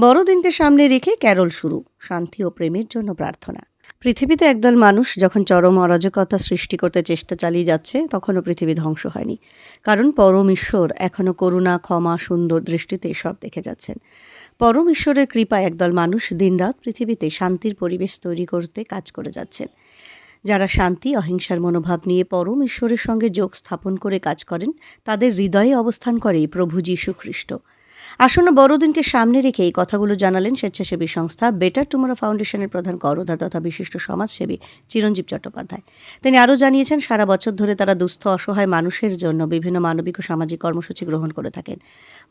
বড়দিনকে সামনে রেখে ক্যারল শুরু, শান্তি ও প্রেমের জন্য প্রার্থনা। পৃথিবীতে একদল মানুষ যখন চরম অরাজকতা সৃষ্টি করতে চেষ্টা চালিয়ে যাচ্ছে, তখনও পৃথিবী ধ্বংস হয়নি। কারণ পরম ঈশ্বর এখনও করুণা, ক্ষমা, সুন্দর দৃষ্টিতে সব দেখে যাচ্ছেন। পরম ঈশ্বরের কৃপায় একদল মানুষ দিনরাত পৃথিবীতে শান্তির পরিবেশ তৈরি করতে কাজ করে যাচ্ছেন। যারা শান্তি, অহিংসার মনোভাব নিয়ে পরম ঈশ্বরের সঙ্গে যোগ স্থাপন করে কাজ করেন, তাদের হৃদয়ে অবস্থান করে প্রভু যীশু খ্রিস্ট আসন্ন বড়দিনকে সামনে রেখে এই কথাগুলো জানালেন স্বেচ্ছাসেবী সংস্থা বেটার টুমোরো ফাউন্ডেশনের প্রধান করদার তথা বিশিষ্ট সমাজসেবী চিরঞ্জীব চট্টোপাধ্যায়। তিনি আরও জানিয়েছেন, সারা বছর ধরে তারা দুস্থ, অসহায় মানুষের জন্য বিভিন্ন মানবিক ও সামাজিক কর্মসূচি গ্রহণ করে থাকেন।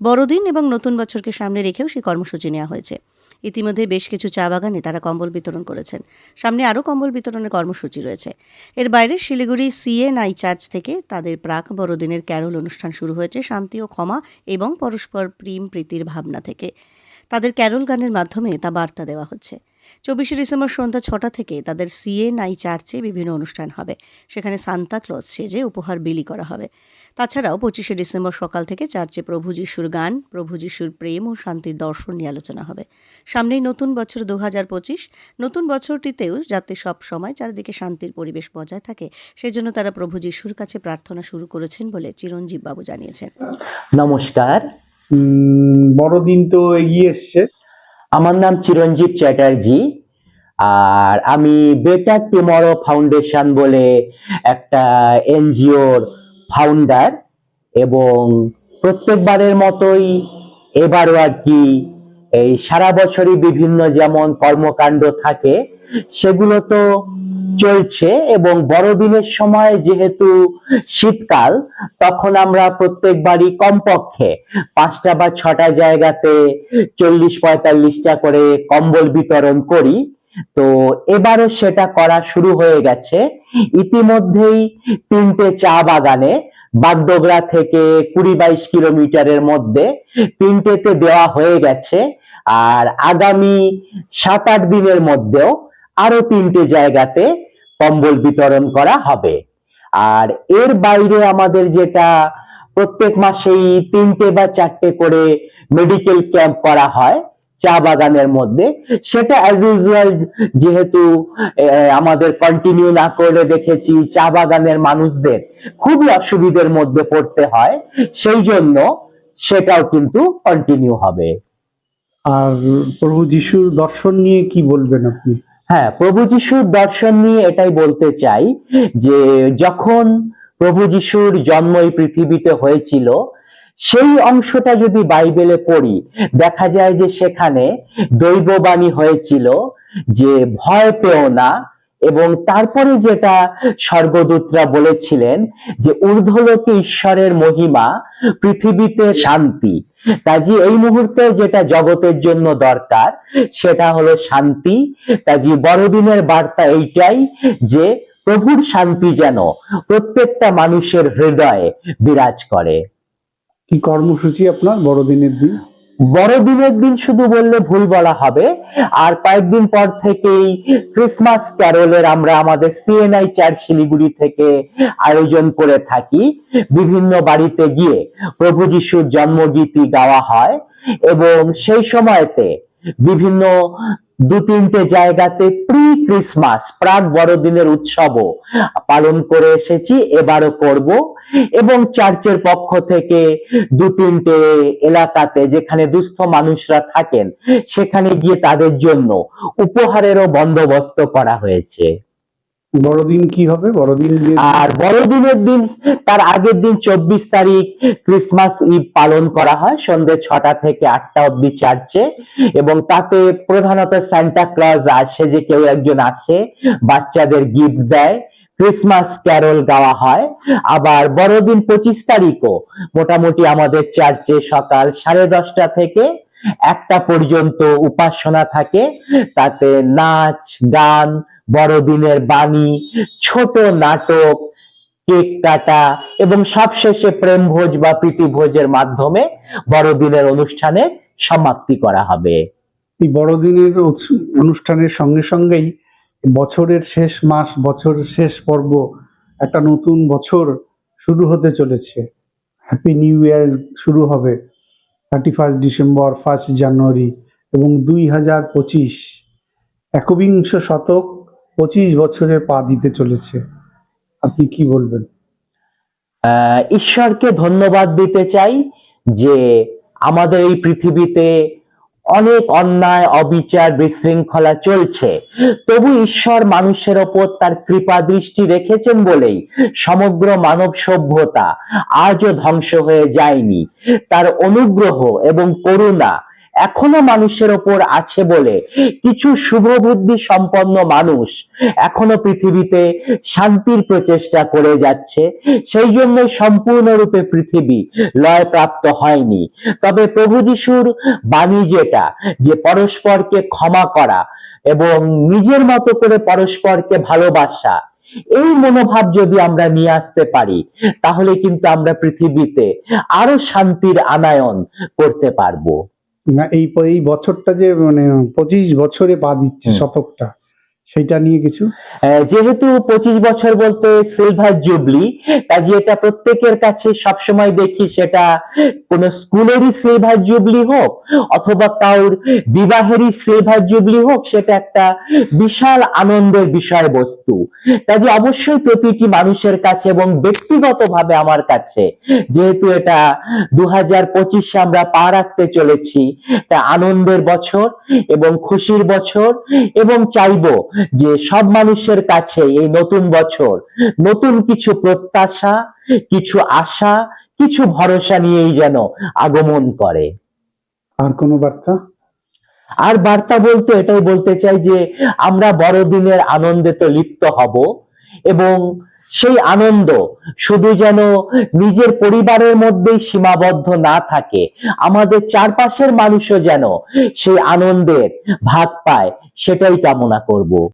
বড়দিন এবং নতুন বছরকে সামনে রেখেও সেই কর্মসূচি নেওয়া হয়েছে। ইতিমধ্যে বেশ কিছু চা বাগানে তারা কম্বল বিতরণ করেছেন। সামনে আরও কম্বল বিতরণের কর্মসূচি রয়েছে। এর বাইরে শিলিগুড়ি সিএনআই চার্চ থেকে তাদের প্রাক বড়দিনের ক্যারল অনুষ্ঠান শুরু হয়েছে শান্তি ও ক্ষমা এবং পরস্পর প্রেম প্রীতির ভাবনা থেকে। তাদের ক্যারল গানের মাধ্যমে তা বার্তা দেওয়া হচ্ছে। চব্বিশে ডিসেম্বর সন্ধ্যা ছটা থেকে তাদের সিএনআই চার্চে বিভিন্ন অনুষ্ঠান হবে। সেখানে সান্তা ক্লজ সেজে উপহার বিলি করা হবে। তাছাড়াও পঁচিশে ডিসেম্বর সকাল থেকে চার্চে প্রভু যিশুর গান, প্রভু যিশুর প্রেম ও শান্তির দর্শন নিয়ে আলোচনা হবে। সামনেই নতুন বছর দু হাজার পঁচিশ। নতুন বছরটিতেও যাতে সব সময় চারিদিকে শান্তির পরিবেশ বজায় থাকে, সেজন্য তারা প্রভু যিশুর কাছে প্রার্থনা শুরু করেছেন বলে চিরঞ্জীব বাবু জানিয়েছেন। নমস্কার। বড়দিন তো এগিয়ে এসছে। আমার নাম চিরঞ্জীব চ্যাটার্জি, আর আমি বেটার টুমরো ফাউন্ডেশন বলে একটা এনজিওর ফাউন্ডার এবং প্রত্যেকবারের মতোই এবারও আর কি এই সারা বছরই বিভিন্ন যেমন কর্মকাণ্ড থাকে, সেগুলো তো চলছে এবং বড়দিনের সময় যেহেতু শীতকাল, তখন আমরা প্রত্যেকবারই কমপক্ষে পাঁচটা বা ছটা জায়গাতে চল্লিশ পঁয়তাল্লিশটা করে কম্বল বিতরণ করি। তো এবারও সেটা করা শুরু হয়ে গেছে। ইতিমধ্যেই তিনটে চা বাগানে, বাগডোগরা থেকে কুড়ি বাইশ কিলোমিটারের মধ্যে তিনটেতে দেওয়া হয়ে গেছে। আর আগামী সাত আট দিনের মধ্যেও আরও তিনটে জায়গাতে কম্বল বিতরণ করা হবে। আর এর বাইরে আমাদের যেটা প্রত্যেক মাসেই তিনটে বা চারটে করে মেডিকেল ক্যাম্প করা হয় চা বাগানের মধ্যে। সেটা অ্যাজ ইউজুয়াল যেহেতু আমাদের কন্টিনিউ না করলে দেখেছি চা বাগানের মানুষদের, খুবই অসুবিধার মধ্যে পড়তে হয়, সেই জন্য সেটাও কিন্তু কন্টিনিউ হবে। আর প্রভু যিশুর দর্শন নিয়ে কি বলবেন আপনি? হ্যাঁ প্রভু যিশুর দর্শন নিয়ে এটাই বলতে চাই যে যখন প্রভু যিশুর জন্ম এই পৃথিবীতে হয়েছিল, সেই অংশটা যদি বাইবেলে পড়ি, দেখা যায় যে সেখানে দৈববাণী হয়েছিল যে ভয় পেও না এবং তারপরে যেটা স্বর্গদূতরা বলেছিলেন যে ঊর্ধ্বলোকে ঈশ্বরের মহিমা, পৃথিবীতে শান্তি। কাজে এই মুহূর্তে যেটা জগতের জন্য দরকার, সেটা হলো শান্তি। কাজে বড়দিনের বার্তা এইটাই যে প্রভুর শান্তি যেন প্রত্যেকটা মানুষের হৃদয়ে বিরাজ করে। কি কর্মসূচি আপনার বড়দিনের দিন? বড়দিনের দিন শুধু বললে ভুল বলা হবে, আর কয়েকদিন পর থেকেই ক্রিসমাস ক্যারোলের আমরা আমাদের সিএনআই চার্চ শিলিগুড়ি থেকে আয়োজন করে থাকি। বিভিন্ন বাড়িতে গিয়ে প্রভু যিশুর জন্মগীতি গাওয়া হয় এবং সেই সময়তে বিভিন্ন দু তিনটে জায়গাতে প্রি ক্রিসমাস প্রাক বড়দিনের উৎসবও পালন করে এসেছি, এবারও করব। এবং চার্চের পক্ষ থেকে দু তিনটে এলাকাতে যেখানে দুস্থ মানুষরা থাকেন, সেখানে গিয়ে তাদের জন্য উপহারেরও বন্দোবস্ত করা হয়েছে। বড়দিন কি হবে? বড়দিন আর বড়দিনের দিন, তার আগের দিন চব্বিশ তারিখ ক্রিসমাস ইভ পালন করা হয় সন্ধ্যে ছটা থেকে আটটা অব্দি চার্চে। এবং তাতে প্রধানত সান্টা ক্লাস আসে যে কেউ একজন আসে, বাচ্চাদের গিফট দেয়। ক্রিসমাস ক্যারল গাওয়া হয়। আবার বড়দিন পঁচিশ তারিখও মোটামুটি আমাদের চার্চে সকাল সাড়ে দশটা থেকে একটা পর্যন্ত উপাসনা থাকে। তাতে নাচ, গান বড়দিনের বাণী, ছোট নাটক, কেক কাটা এবং সবশেষে প্রেম ভোজ বা প্রীতি ভোজের মাধ্যমে বড়দিনের অনুষ্ঠানে সমাপ্তি করা হবে। এই বড়দিনের অনুষ্ঠানের সঙ্গে সঙ্গেই বছরের শেষ মাস, বছরের শেষ পর্ব, একটা নতুন বছর শুরু হতে চলেছে। হ্যাপি নিউ ইয়ার শুরু হবে thirty first December first January এবং দুই হাজার পঁচিশ। একবিংশ শতক পঁচিশ বছরে পা দিতে চলেছে। আপনি কি বলবেন? ঈশ্বরকে ধন্যবাদ দিতে চাই যে আমাদের এই পৃথিবীতে অনেক অন্যায়, অবিচার, বিশৃঙ্খলা চলছে। তবু ঈশ্বর মানুষের ওপর তার কৃপা দৃষ্টি রেখেছেন বলেই সমগ্র মানব সভ্যতা আজও ধ্বংস হয়ে যায়নি। তার অনুগ্রহ এবং করুণা এখনও মানুষের ওপর আছে বলে কিছু শুভবুদ্ধি সম্পন্ন মানুষ এখনও পৃথিবীতে শান্তির প্রচেষ্টা করে যাচ্ছে। সেই জন্য সম্পূর্ণরূপে পৃথিবী লয় প্রাপ্ত হয়নি। তবে প্রভু যিশুর বাণী যেটা, যে পরস্পরকে ক্ষমা করা এবং নিজের মতো করে পরস্পরকে ভালোবাসা, এই মনোভাব যদি আমরা নিয়ে আসতে পারি, তাহলে কিন্তু আমরা পৃথিবীতে আরও শান্তির আনায়ন করতে পারব। না এই এই বছরটা যে মানে পঁচিশ বছরে পা দিচ্ছে শতকটা। সেইটা নিয়ে কিছু? যেহেতু পঁচিশ বছর বলতে সিলভার জুবলি কাজে এটা প্রত্যেকের কাছে সবসময় দেখি সেটা কোন স্কুলেরই সিলভার জুবলি হোক অথবা কারোর বিবাহেরই সিলভার জুবলি হোক, সেটা একটা বিশাল আনন্দের বিষয়বস্তু। কাজে অবশ্যই প্রতিটি মানুষের কাছে এবং ব্যক্তিগতভাবে আমার কাছে, যেহেতু এটা দু হাজার পঁচিশে আমরা পা রাখতে চলেছি, এটা আনন্দের বছর এবং খুশির বছর এবং চাইব যে সব মানুষের কাছে এই নতুন বছর নতুন কিছু প্রত্যাশা কিছু আশা কিছু ভরসা নিয়েই যেন আগমন করে। আর কোনো বার্তা? আর বার্তা বলতে এটাই বলতে চাই যে আমরা বড়দিনের আনন্দে তো লিপ্ত হব এবং সেই আনন্দ শুধু যেন নিজের পরিবারের মধ্যেই সীমাবদ্ধ না থাকে আমাদের চারপাশের মানুষও যেন সেই আনন্দের ভাগ পায় সেটাই কামনা করব।